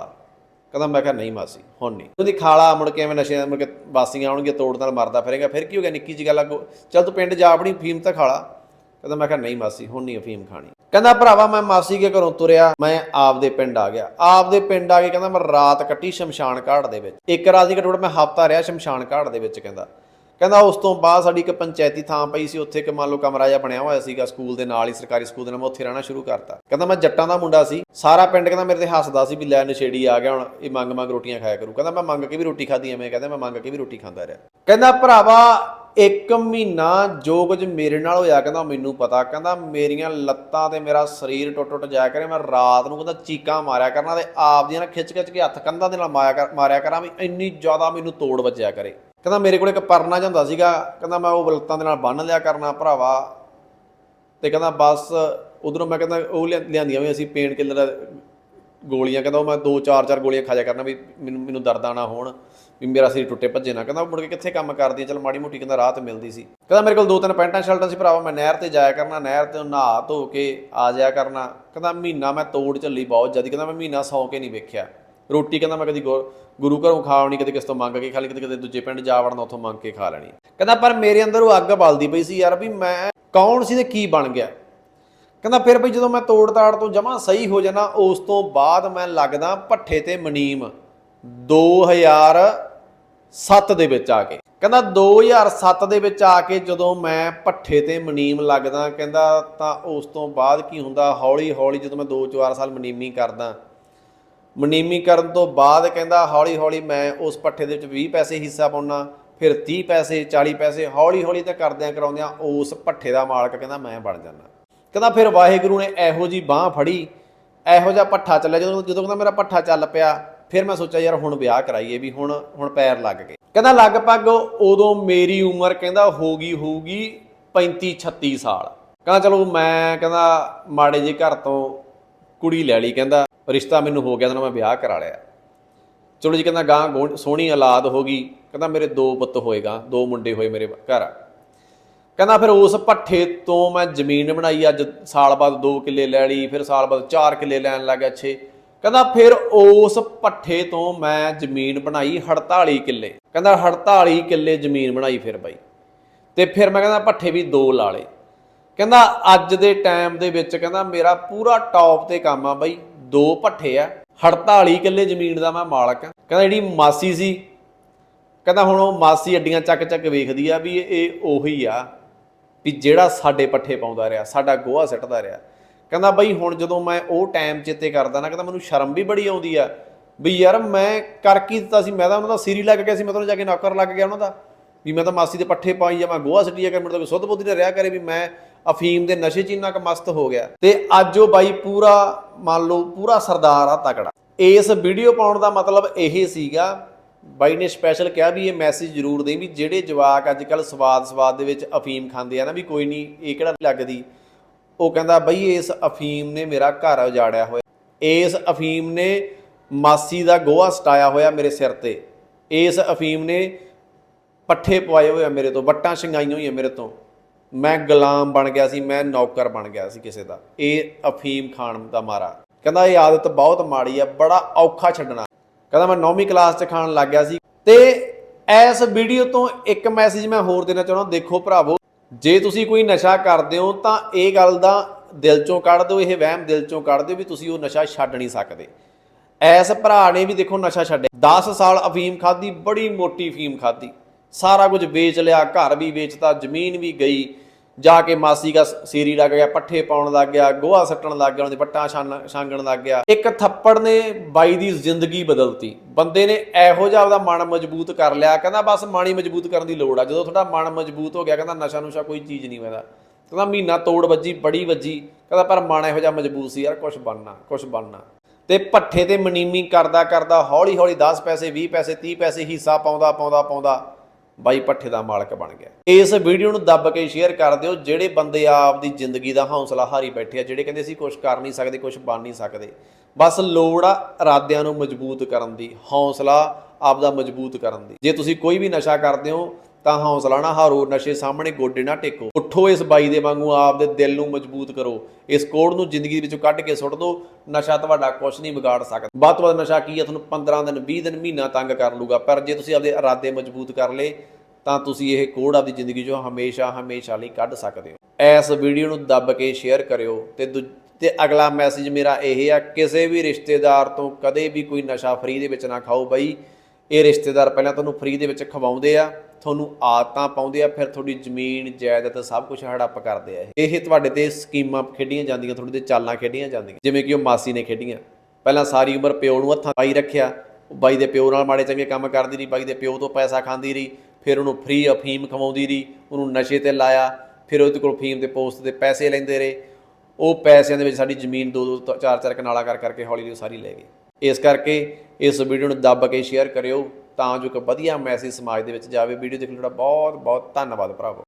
ਕਹਿੰਦਾ, ਮੈਂ ਕਿਹਾ, ਨਹੀਂ ਮਾਸੀ, ਹੁਣ ਨਹੀਂ। ਉਹਦੀ ਖਾਲਾ ਮੁੜ ਕੇ ਐਵੇਂ ਨਸ਼ੇ ਮੁੜ ਕੇ ਬਾਸੀਆਂ ਆਉਣਗੀਆਂ, ਤੋੜ ਨਾਲ ਮਰਦਾ ਫਿਰੇਗਾ। ਫਿਰ ਕੀ ਹੋ ਗਿਆ, ਨਿੱਕੀ ਜੀ ਗੱਲ ਆ, ਗੋ- ਚੱਲ ਤੂੰ ਪਿੰਡ ਜਾ ਆਪਣੀ, ਫੀਮ ਤਾਂ ਖਾਲਾ ਕਹਿੰਦਾ, ਮੈਂ ਕਿਹਾ, ਨਹੀਂ ਮਾਸੀ, ਹੁਣ ਨਹੀਂ ਅਫੀਮ ਖਾਣੀ। ਕਹਿੰਦਾ, ਭਰਾਵਾ, ਮੈਂ ਮਾਸੀ ਕੇ ਘਰੋਂ ਤੁਰਿਆ, ਮੈਂ ਆਪਦੇ ਪਿੰਡ ਆ ਗਿਆ। ਆਪਦੇ ਪਿੰਡ ਆ ਕੇ ਕਹਿੰਦਾ, ਮੈਂ ਰਾਤ ਕੱਟੀ ਸ਼ਮਸ਼ਾਨ ਘਾਟ ਦੇ ਵਿੱਚ। ਇੱਕ ਰਾਤ ਦੀ ਘਟੋੜ ਮੈਂ ਹਫਤਾ ਰਿਹਾ ਸ਼ਮਸ਼ਾਨ ਘਾਟ ਦੇ ਵਿੱਚ, ਕਹਿੰਦਾ। ਕਹਿੰਦਾ ਉਸ ਤੋਂ ਬਾਅਦ ਸਾਡੀ ਇੱਕ ਪੰਚਾਇਤੀ ਥਾਂ ਪਈ ਸੀ, ਉੱਥੇ ਇੱਕ ਮੰਨ ਲਓ ਕਮਰਾ ਜਿਹਾ ਬਣਿਆ ਹੋਇਆ ਸੀਗਾ ਸਕੂਲ ਦੇ ਨਾਲ ਹੀ, ਸਰਕਾਰੀ ਸਕੂਲ ਦੇ ਨਾਲ, ਮੈਂ ਉੱਥੇ ਰਹਿਣਾ ਸ਼ੁਰੂ ਕਰਤਾ। ਕਹਿੰਦਾ ਮੈਂ ਜੱਟਾਂ ਦਾ ਮੁੰਡਾ ਸੀ, ਸਾਰਾ ਪਿੰਡ ਕਹਿੰਦਾ ਮੇਰੇ ਤੇ ਹੱਸਦਾ ਸੀ ਵੀ ਲੈ ਨਸ਼ੇੜੀ ਆ ਗਿਆ, ਹੁਣ ਇਹ ਮੰਗ ਮੰਗ ਰੋਟੀਆਂ ਖਾਇਆ ਕਰੂ। ਕਹਿੰਦਾ ਮੈਂ ਮੰਗ ਕੇ ਵੀ ਰੋਟੀ ਖਾਧੀ ਐਵੇਂ, ਕਹਿੰਦਾ ਮੈਂ ਮੰਗ ਕੇ ਵੀ ਰੋਟੀ ਖਾਂਦਾ ਰਿਹਾ। ਕਹਿੰਦਾ ਭਰਾਵਾ, ਇੱਕ ਮਹੀਨਾ ਜੋ ਕੁਝ ਮੇਰੇ ਨਾਲ ਹੋਇਆ, ਕਹਿੰਦਾ ਮੈਨੂੰ ਪਤਾ, ਕਹਿੰਦਾ ਮੇਰੀਆਂ ਲੱਤਾਂ ਤੇ ਮੇਰਾ ਸਰੀਰ ਟੁੱਟ ਟੁੱਟ ਜਾਇਆ ਕਰੇ, ਮੈਂ ਰਾਤ ਨੂੰ ਕਹਿੰਦਾ ਚੀਕਾਂ ਮਾਰਿਆ ਕਰਨਾ ਤੇ ਆਪਦੀਆਂ ਨਾ ਖਿੱਚ ਖਿੱਚ ਕੇ ਹੱਥ ਕੰਧਾਂ ਦੇ ਨਾਲ ਮਾਰਿਆ ਕਰ- ਮਾਰਿਆ ਕਰਾਂ ਵੀ ਇੰਨੀ ਜ਼ਿਆਦਾ ਮੈਨੂੰ ਤੋੜ ਵੱਜਿਆ ਕਰੇ। ਕਹਿੰਦਾ ਮੇਰੇ ਕੋਲ ਇੱਕ ਪਰਨਾ ਜਾਂਦਾ ਸੀਗਾ। ਕਹਿੰਦਾ ਮੈਂ ਉਹ ਲੱਤਾਂ ਦੇ ਨਾਲ ਬੰਨ ਲਿਆ ਕਰਨਾ ਭਰਾਵਾ। ਤੇ ਕਹਿੰਦਾ ਬਸ ਉਧਰੋਂ ਮੈਂ ਕਹਿੰਦਾ ਉਹ ਲਿਆ- ਲਿਆਂਦੀਆਂ ਵੀ ਅਸੀਂ ਪੇਨ ਕਿਲਰ ਗੋਲੀਆਂ। ਕਹਿੰਦਾ ਉਹ ਮੈਂ ਦੋ ਚਾਰ ਚਾਰ ਗੋਲੀਆਂ ਖਾ ਜਾ ਕਰਨਾ ਵੀ ਮੈਨੂੰ ਮੈਨੂੰ ਦਰਦਾਂ ਨਾ ਹੋਣ ਵੀ ਮੇਰਾ ਸਰੀਰ ਟੁੱਟੇ ਭੱਜੇ ਨਾ। ਕਹਿੰਦਾ ਮੁੜ ਕੇ ਕਿੱਥੇ ਕੰਮ ਕਰਦੀ ਆ, ਚਲ ਮਾੜੀ ਮੋਟੀ ਕਹਿੰਦਾ ਰਾਤ ਮਿਲਦੀ ਸੀ। ਕਹਿੰਦਾ ਮੇਰੇ ਕੋਲ ਦੋ ਤਿੰਨ ਪੈਂਟਾਂ ਸ਼ਰਟਾਂ ਸੀ ਭਰਾਵਾ ਮੈਂ ਨਹਿਰ ਤੇ ਜਾਇਆ ਕਰਨਾ ਨਹਿਰ ਤੇ ਨਹਾ ਧੋ ਕੇ ਆ ਜਾਇਆ ਕਰਨਾ। ਕਹਿੰਦਾ ਮਹੀਨਾ ਮੈਂ ਤੋੜ ਝੱਲੀ ਬਹੁਤ ਜਦੀ ਕਹਿੰਦਾ ਮੈਂ ਮਹੀਨਾ ਸੌ ਕੇ ਨਹੀਂ ਵੇਖਿਆ। ਰੋਟੀ ਕਹਿੰਦਾ ਮੈਂ ਕਦੀ ਗੁ- ਗੁਰੂ ਘਰੋਂ ਖਾ ਆਉਣੀ ਕਦੇ ਕਿਸ ਤੋਂ ਮੰਗ ਕੇ ਖਾ ਲਈ ਕਦੇ ਕਦੇ ਦੂਜੇ ਪਿੰਡ ਜਾ ਵੜਨਾ, ਉੱਥੋਂ ਮੰਗ ਕੇ ਖਾ ਲੈਣੀ। ਕਹਿੰਦਾ, ਪਰ ਮੇਰੇ ਅੰਦਰ ਉਹ ਅੱਗ ਬਲਦੀ ਪਈ ਸੀ ਯਾਰ ਵੀ ਮੈਂ ਕੌਣ ਸੀ ਤੇ ਕੀ ਬਣ ਗਿਆ? ਕਹਿੰਦਾ, ਫਿਰ ਬਈ ਜਦੋਂ ਮੈਂ ਤੋੜ ਤਾੜ ਤੋਂ ਜਮਾ ਸਹੀ ਹੋ ਜਾਣਾ, ਉਸ ਤੋਂ ਬਾਅਦ ਮੈਂ ਲੱਗਦਾ ਭੱਠੇ ਤੇ ਮਨੀਮ 2007 ਦੇ ਵਿੱਚ ਆ ਕੇ। ਕਹਿੰਦਾ 2007 ਦੇ ਵਿੱਚ ਆ ਕੇ ਜਦੋਂ ਮੈਂ ਭੱਠੇ ਤੇ ਮਨੀਮ ਲੱਗਦਾ, ਕਹਿੰਦਾ, ਤਾਂ ਉਸ ਤੋਂ ਬਾਅਦ ਕੀ ਹੁੰਦਾ? ਹੌਲੀ ਹੌਲੀ ਜਦੋਂ ਮੈਂ 2-4 ਸਾਲ ਮਨੀਮੀ ਕਰਦਾ ਮਨੀਮੀ ਕਰਨ ਤੋਂ ਬਾਅਦ ਕਹਿੰਦਾ, ਹੌਲੀ ਹੌਲੀ ਮੈਂ ਉਸ ਪੱਠੇ ਦੇ ਵਿੱਚ 20 ਪੈਸੇ ਹਿੱਸਾ ਪਾਉਣਾ ਫਿਰ 30 ਪੈਸੇ 40 ਪੈਸੇ, ਹੌਲੀ ਹੌਲੀ ਤਾਂ ਕਰਦਿਆਂ ਕਰਾਉਂਦਿਆਂ ਉਸ ਪੱਠੇ ਦਾ ਮਾਲਕ ਕਹਿੰਦਾ, ਮੈਂ ਬਣ ਜਾਣਾ ਕਹਿੰਦਾ, ਫਿਰ ਵਾਹਿਗੁਰੂ ਨੇ ਇਹੋ ਜੀ ਬਾਹ ਫੜੀ, ਇਹੋ ਜਿਹਾ ਪੱਠਾ ਚੱਲਿਆ, ਜਦੋਂ ਜਦੋਂ ਕਹਿੰਦਾ, ਮੇਰਾ ਪੱਠਾ ਚੱਲ ਪਿਆ, ਫਿਰ ਮੈਂ ਸੋਚਿਆ, ਯਾਰ ਹੁਣ ਵਿਆਹ ਕਰਾਈਏ ਵੀ, ਹੁਣ ਹੁਣ ਪੈਰ ਲੱਗ ਗਏ। ਕਹਿੰਦਾ, ਲਗਭਗ ਉਦੋਂ ਮੇਰੀ ਉਮਰ ਕਹਿੰਦਾ, ਹੋ ਗਈ ਹੋਊਗੀ 35 36 ਸਾਲ। ਕਹਿੰਦਾ, ਚਲੋ ਮੈਂ ਕਹਿੰਦਾ, ਮਾੜੇ ਜੇ ਘਰ ਤੋਂ ਕੁੜੀ ਲੈ ਲਈ, ਕਹਿੰਦਾ। ਰਿਸ਼ਤਾ ਮੈਨੂੰ ਹੋ ਗਿਆ ਤਾਂ ਮੈਂ ਵਿਆਹ ਕਰਾ ਲਿਆ। ਚਲੋ ਜੀ, ਕਹਿੰਦਾ ਗਾਂ ਗੋਂ- ਸੋਹਣੀ ਔਲਾਦ ਹੋ ਗਈ। ਕਹਿੰਦਾ ਮੇਰੇ ਦੋ ਪੁੱਤ ਹੋਏਗਾ ਦੋ ਮੁੰਡੇ ਹੋਏ ਮੇਰੇ ਘਰ। ਕਹਿੰਦਾ ਫਿਰ ਉਸ ਪੱਠੇ ਤੋਂ ਮੈਂ ਜ਼ਮੀਨ ਬਣਾਈ, ਅੱਜ ਸਾਲ ਬਾਅਦ 2 ਕਿੱਲੇ ਲੈ ਲਈ, ਫਿਰ ਸਾਲ ਬਾਅਦ 4 ਕਿੱਲੇ ਲੈਣ ਲੱਗਾ 6 ਕਹਿੰਦਾ ਫਿਰ ਉਸ ਪੱਠੇ ਤੋਂ ਮੈਂ ਜ਼ਮੀਨ ਬਣਾਈ 48 ਕਿੱਲੇ। ਕਹਿੰਦਾ 48 ਕਿੱਲੇ ਜ਼ਮੀਨ ਬਣਾਈ ਫਿਰ ਬਾਈ। ਤੇ ਫਿਰ ਮੈਂ ਕਹਿੰਦਾ ਪੱਠੇ ਵੀ ਦੋ ਲਾ ਲਏ। ਕਹਿੰਦਾ ਅੱਜ ਦੇ ਟਾਈਮ ਦੇ ਵਿੱਚ ਕਹਿੰਦਾ ਮੇਰਾ ਪੂਰਾ ਟੌਪ ਤੇ ਕੰਮ ਆ ਬਾਈ। ਦੋ ਪੱਠੇ ਆ 48 ਕਿੱਲੇ ਜ਼ਮੀਨ ਦਾ ਮੈਂ ਮਾਲਕ ਆ ਕਹਿੰਦਾ ਜਿਹੜੀ ਮਾਸੀ ਸੀ, ਕਹਿੰਦਾ ਹੁਣ ਉਹ ਮਾਸੀ ਅੱਡੀਆਂ ਚੱਕ ਚੱਕ ਵੇਖਦੀ ਆ ਵੀ ਇਹ- ਉਹੀ ਆ ਵੀ ਜਿਹੜਾ ਸਾਡੇ ਪੱਠੇ ਪਾਉਂਦਾ ਰਿਹਾ, ਸਾਡਾ ਗੋਹਾ ਸਿੱਟਦਾ ਰਿਹਾ। ਕਹਿੰਦਾ ਬਈ ਹੁਣ ਜਦੋਂ ਮੈਂ ਉਹ ਟਾਈਮ ਚੇਤੇ ਕਰਦਾ ਨਾ, ਕਹਿੰਦਾ ਮੈਨੂੰ ਸ਼ਰਮ ਵੀ ਬੜੀ ਆਉਂਦੀ ਆ ਵੀ ਯਾਰ ਮੈਂ ਕਰ ਕੀ ਦਿੱਤਾ ਸੀ, ਮੈਂ ਤਾਂ ਉਹਨਾਂ ਦਾ ਸਿਰੀ ਲੱਗ ਗਿਆ ਸੀ, ਮੈਂ ਤਾਂ ਜਾ ਕੇ ਨੌਕਰ ਲੱਗ ਗਿਆ ਉਹਨਾਂ ਦਾ। ਵੀ ਮੈਂ ਤਾਂ ਮਾਸੀ ਦੇ ਪੱਠੇ ਪਾਈ ਜਾਂ ਮੈਂ ਗੋਹਾ ਸਿੱਟੀ ਜਾ ਕੇ ਮੇਰੇ ਤੋਂ ਸੁੱਧ ਬੁੱਧੀ ਨਾ ਰਿਹਾ ਕਰੇ ਵੀ ਮੈਂ ਅਫੀਮ ਦੇ ਨਸ਼ੇ 'ਚ ਇੰਨਾ ਕੁ ਮਸਤ ਹੋ ਗਿਆ। ਤੇ ਅੱਜ ਉਹ ਬਾਈ ਪੂਰਾ, ਮੰਨ ਲਓ ਪੂਰਾ ਸਰਦਾਰ ਆ ਤਕੜਾ। ਇਸ ਵੀਡੀਓ ਪਾਉਣ ਦਾ ਮਤਲਬ ਇਹ ਸੀਗਾ, ਬਾਈ ਨੇ ਸਪੈਸ਼ਲ ਕਿਹਾ ਵੀ ਇਹ ਮੈਸੇਜ ਜ਼ਰੂਰ ਦੇ ਵੀ ਜਿਹੜੇ ਜਵਾਕ ਅੱਜ ਕੱਲ ਸਵਾਦ ਸਵਾਦ ਦੇ ਵਿੱਚ ਅਫੀਮ ਖਾਂਦੇ ਆ ਨਾ ਵੀ ਕੋਈ ਨਹੀਂ, ਇਹ ਕਿਹੜਾ ਲੱਗਦੀ। ਉਹ ਕਹਿੰਦਾ ਬਈ ਇਸ ਅਫੀਮ ਨੇ ਮੇਰਾ ਘਰ ਉਜਾੜਿਆ ਹੋਇਆ। ਇਸ ਅਫੀਮ ਨੇ ਮਾਸੀ ਦਾ ਗੋਹਾ ਸਟਾਇਆ ਹੋਇਆ ਮੇਰੇ ਸਿਰ ਤੇ। ਇਸ ਅਫੀਮ ਨੇ ਪੱਠੇ ਪਵਾਏ ਹੋਏ ਆ ਮੇਰੇ ਤੋਂ, ਵੱਟਾਂ ਛੰਗਾਈਆਂ ਹੋਈਆਂ ਮੇਰੇ ਤੋਂ। ਮੈਂ ਗੁਲਾਮ ਬਣ ਗਿਆ ਸੀ, ਮੈਂ ਨੌਕਰ ਬਣ ਗਿਆ ਸੀ ਕਿਸੇ ਦਾ। ਇਹ ਅਫੀਮ ਖਾਣ ਦਾ ਮਾਰਾ। ਕਹਿੰਦਾ ਇਹ ਆਦਤ ਬਹੁਤ ਮਾੜੀ ਆ, ਬੜਾ ਔਖਾ ਛੱਡਣਾ। ਕਹਿੰਦਾ ਮੈਂ 9ਵੀਂ ਕਲਾਸ 'ਚ ਖਾਣ ਲੱਗ ਗਿਆ ਸੀ। ਤੇ ਇਸ ਵੀਡੀਓ ਤੋਂ ਇੱਕ ਮੈਸੇਜ ਮੈਂ ਹੋਰ ਦੇਣਾ ਚਾਹੁੰਦਾ, ਦੇਖੋ ਭਰਾਵੋ, ਜੇ ਤੁਸੀਂ ਕੋਈ ਨਸ਼ਾ ਕਰਦੇ ਹੋ, ਤਾਂ ਇਹ ਗੱਲ ਦਾ ਦਿਲ ਚੋਂ ਕੱਢ ਦਿਓ, ਇਹ ਵਹਿਮ ਦਿਲ ਚੋਂ ਕੱਢ ਦਿਓ ਵੀ ਤੁਸੀਂ ਉਹ ਨਸ਼ਾ ਛੱਡ ਨਹੀਂ ਸਕਦੇ। ਐਸ ਭਰਾ ਨੇ ਵੀ ਦੇਖੋ ਨਸ਼ਾ ਛੱਡਿਆ। 10 ਸਾਲ ਅਫੀਮ ਖਾਧੀ, ਬੜੀ ਮੋਟੀ ਅਫੀਮ ਖਾਧੀ। ਸਾਰਾ ਕੁਝ ਵੇਚ ਲਿਆ, ਘਰ ਵੀ ਵੇਚਤਾ, ਜ਼ਮੀਨ ਵੀ ਗਈ। ਜਾ ਕੇ ਮਾਸੀ ਦਾ ਸੀਰੀ ਲੱਗ ਗਿਆ, ਪੱਠੇ ਪਾਉਣ ਲੱਗ ਗਿਆ, ਗੋਹਾ ਸੱਟਣ ਲੱਗ ਗਿਆ, ਉਹਦੇ ਪੱਟਾਂ ਛਾਨ- ਛਾਂਗਣ ਲੱਗ ਗਿਆ। ਇੱਕ ਥੱਪੜ ਨੇ ਬਾਈ ਦੀ ਜ਼ਿੰਦਗੀ ਬਦਲਤੀ। ਬੰਦੇ ਨੇ ਇਹੋ ਜਿਹਾ ਆਪਦਾ ਮਨ ਮਜ਼ਬੂਤ ਕਰ ਲਿਆ, ਕਹਿੰਦਾ ਬਸ ਮਨ ਹੀ ਮਜ਼ਬੂਤ ਕਰਨ ਦੀ ਲੋੜ ਆ। ਜਦੋਂ ਤੁਹਾਡਾ ਮਨ ਮਜ਼ਬੂਤ ਹੋ ਗਿਆ, ਕਹਿੰਦਾ ਨਸ਼ਾ ਨੁਸ਼ਾ ਕੋਈ ਚੀਜ਼ ਨਹੀਂ ਹੋਇਆ। ਕਹਿੰਦਾ ਮਹੀਨਾ ਤੋੜ ਵੱਜੀ, ਬੜੀ ਵੱਜੀ। ਕਹਿੰਦਾ ਪਰ ਮਨ ਇਹੋ ਜਿਹਾ ਮਜ਼ਬੂਤ ਸੀ, ਯਾਰ ਕੁਝ ਬਣਨਾ ਕੁਝ ਬਣਨਾ। ਤੇ ਪੱਠੇ ਤੇ ਮਨੀਮੀ ਕਰਦਾ ਕਰਦਾ ਹੌਲੀ ਹੌਲੀ 10 ਪੈਸੇ 20 ਪੈਸੇ 30 ਪੈਸੇ ਹਿੱਸਾ ਪਾਉਂਦਾ ਪਾਉਂਦਾ ਪਾਉਂਦਾ ਬਾਈ ਪੱਠੇ ਦਾ ਮਾਲਕ ਬਣ ਗਿਆ। ਇਸ ਵੀਡੀਓ ਨੂੰ ਦੱਬ ਕੇ ਸ਼ੇਅਰ ਕਰ ਦਿਓ, ਜਿਹੜੇ ਬੰਦੇ ਆਪਦੀ ਜ਼ਿੰਦਗੀ ਦਾ ਹੌਸਲਾ ਹਾਰੀ ਬੈਠੇ ਆ, ਜਿਹੜੇ ਕਹਿੰਦੇ ਸੀ ਕੁਝ ਕਰ ਨਹੀਂ ਸਕਦੇ ਕੁਝ ਬਣ ਨਹੀਂ ਸਕਦੇ। ਬਸ ਲੋੜ ਆ ਇਰਾਦਿਆਂ ਨੂੰ ਮਜ਼ਬੂਤ ਕਰਨ ਦੀ, ਹੌਸਲਾ ਆਪਦਾ ਮਜ਼ਬੂਤ ਕਰਨ ਦੀ। ਜੇ ਤੁਸੀਂ ਕੋਈ ਵੀ ਨਸ਼ਾ ਕਰਦੇ ਹੋ ਤਾਂ ਹੌਸਲਾ ਨਾ ਹਾਰੋ, ਨਸ਼ੇ ਸਾਹਮਣੇ ਗੋਡੇ ਨਾ ਟੇਕੋ। ਉੱਠੋ ਇਸ ਬਾਈ ਦੇ ਵਾਂਗੂ ਆਪਦੇ ਦਿਲ ਨੂੰ ਮਜ਼ਬੂਤ ਕਰੋ। ਇਸ ਕੋੜ ਨੂੰ ਜ਼ਿੰਦਗੀ ਵਿੱਚੋਂ ਕੱਢ ਕੇ ਸੁੱਟ ਦਿਓ ਨਸ਼ਾ ਤੁਹਾਡਾ ਕੁਝ ਨਹੀਂ ਵਿਗਾੜ ਸਕਦਾ। ਵੱਧ ਤੋਂ ਵੱਧ ਨਸ਼ਾ ਕੀ ਹੈ? ਤੁਹਾਨੂੰ 15 ਦਿਨ 20 ਦਿਨ, ਮਹੀਨਾ ਤੰਗ ਕਰ ਲੂਗਾ। ਪਰ ਜੇ ਤੁਸੀਂ ਆਪਦੇ ਇਰਾਦੇ ਮਜ਼ਬੂਤ ਕਰ ਲਏ, ਤਾਂ ਤੁਸੀਂ ਇਹ ਕੋੜ ਆਪਦੀ ਜ਼ਿੰਦਗੀ 'ਚੋਂ ਹਮੇਸ਼ਾ ਹਮੇਸ਼ਾ ਲਈ ਕੱਢ ਸਕਦੇ ਹੋ। ਇਸ ਵੀਡੀਓ ਨੂੰ ਦੱਬ ਕੇ ਸ਼ੇਅਰ ਕਰਿਓ। ਤੇ ਦੂ- ਤੇ ਅਗਲਾ ਮੈਸੇਜ ਮੇਰਾ ਇਹ ਆ, ਕਿਸੇ ਵੀ ਰਿਸ਼ਤੇਦਾਰ ਤੋਂ ਕਦੇ ਵੀ ਕੋਈ ਨਸ਼ਾ ਫਰੀ ਦੇ ਵਿੱਚ ਨਾ ਖਾਓ ਬਈ। ਇਹ ਰਿਸ਼ਤੇਦਾਰ ਪਹਿਲਾਂ ਤੁਹਾਨੂੰ ਫਰੀ ਦੇ ਵਿੱਚ ਖਵਾਉਂਦੇ ਆ। ਤੁਹਾਨੂੰ ਆਦਤਾਂ ਪਾਉਂਦੇ ਆ, ਫਿਰ ਤੁਹਾਡੀ ਜ਼ਮੀਨ, ਜਾਇਦਾਦ ਸਭ ਕੁਝ ਹੜੱਪ ਕਰਦੇ ਆ ਇਹ। ਤੁਹਾਡੇ ਤੇ ਸਕੀਮਾਂ ਖੇਡੀਆਂ ਜਾਂਦੀਆਂ, ਤੁਹਾਡੇ ਤੇ ਚਾਲਾਂ ਖੇਡੀਆਂ ਜਾਂਦੀਆਂ। ਜਿਵੇਂ ਕਿ ਉਹ ਮਾਸੀ ਨੇ ਖੇਡੀਆਂ। ਪਹਿਲਾਂ ਸਾਰੀ ਉਮਰ ਪਿਓ ਨੂੰ ਹੱਥਾਂ ਪਾਈ ਰੱਖਿਆ। ਬਾਈ ਦੇ ਪਿਓ ਨਾਲ ਮਾੜੇ ਚੰਗੇ ਕੰਮ ਕਰਦੀ ਰਹੀ, ਬਾਈ ਦੇ ਪਿਓ ਤੋਂ ਪੈਸਾ ਖਾਂਦੀ ਰਹੀ। ਫਿਰ ਉਹਨੂੰ ਫ੍ਰੀ ਅਫੀਮ ਖਵਾਉਂਦੀ ਰਹੀ, ਉਹਨੂੰ ਨਸ਼ੇ ਤੇ ਲਾਇਆ। ਫਿਰ ਉਹਦੇ ਕੋਲ ਅਫੀਮ ਦੇ ਪੋਸਟ ਦੇ ਪੈਸੇ ਲੈਂਦੇ ਰਹੇ। ਉਹ ਪੈਸਿਆਂ ਦੇ ਵਿੱਚ ਸਾਡੀ ਜ਼ਮੀਨ ਦੋ ਦੋ, ਚਾਰ ਚਾਰ ਕਨਾਲਾ ਕਰ ਕਰਕੇ ਹੌਲੀ ਹੌਲੀ ਸਾਰੀ ਲੈ ਗਏ। ਇਸ ਕਰਕੇ ਇਸ ਵੀਡੀਓ ਨੂੰ ਦੱਬ ਕੇ ਸ਼ੇਅਰ ਕਰਿਓ। ਤਾਂ ਜੋ ਇੱਕ ਵਧੀਆ ਮੈਸੇਜ ਸਮਾਜ ਦੇ ਵਿੱਚ ਜਾਵੇ। ਵੀਡੀਓ ਦੇਖਣ ਲਈ ਤੁਹਾਡਾ ਬਹੁਤ ਬਹੁਤ ਧੰਨਵਾਦ ਭਰਾਵੋ।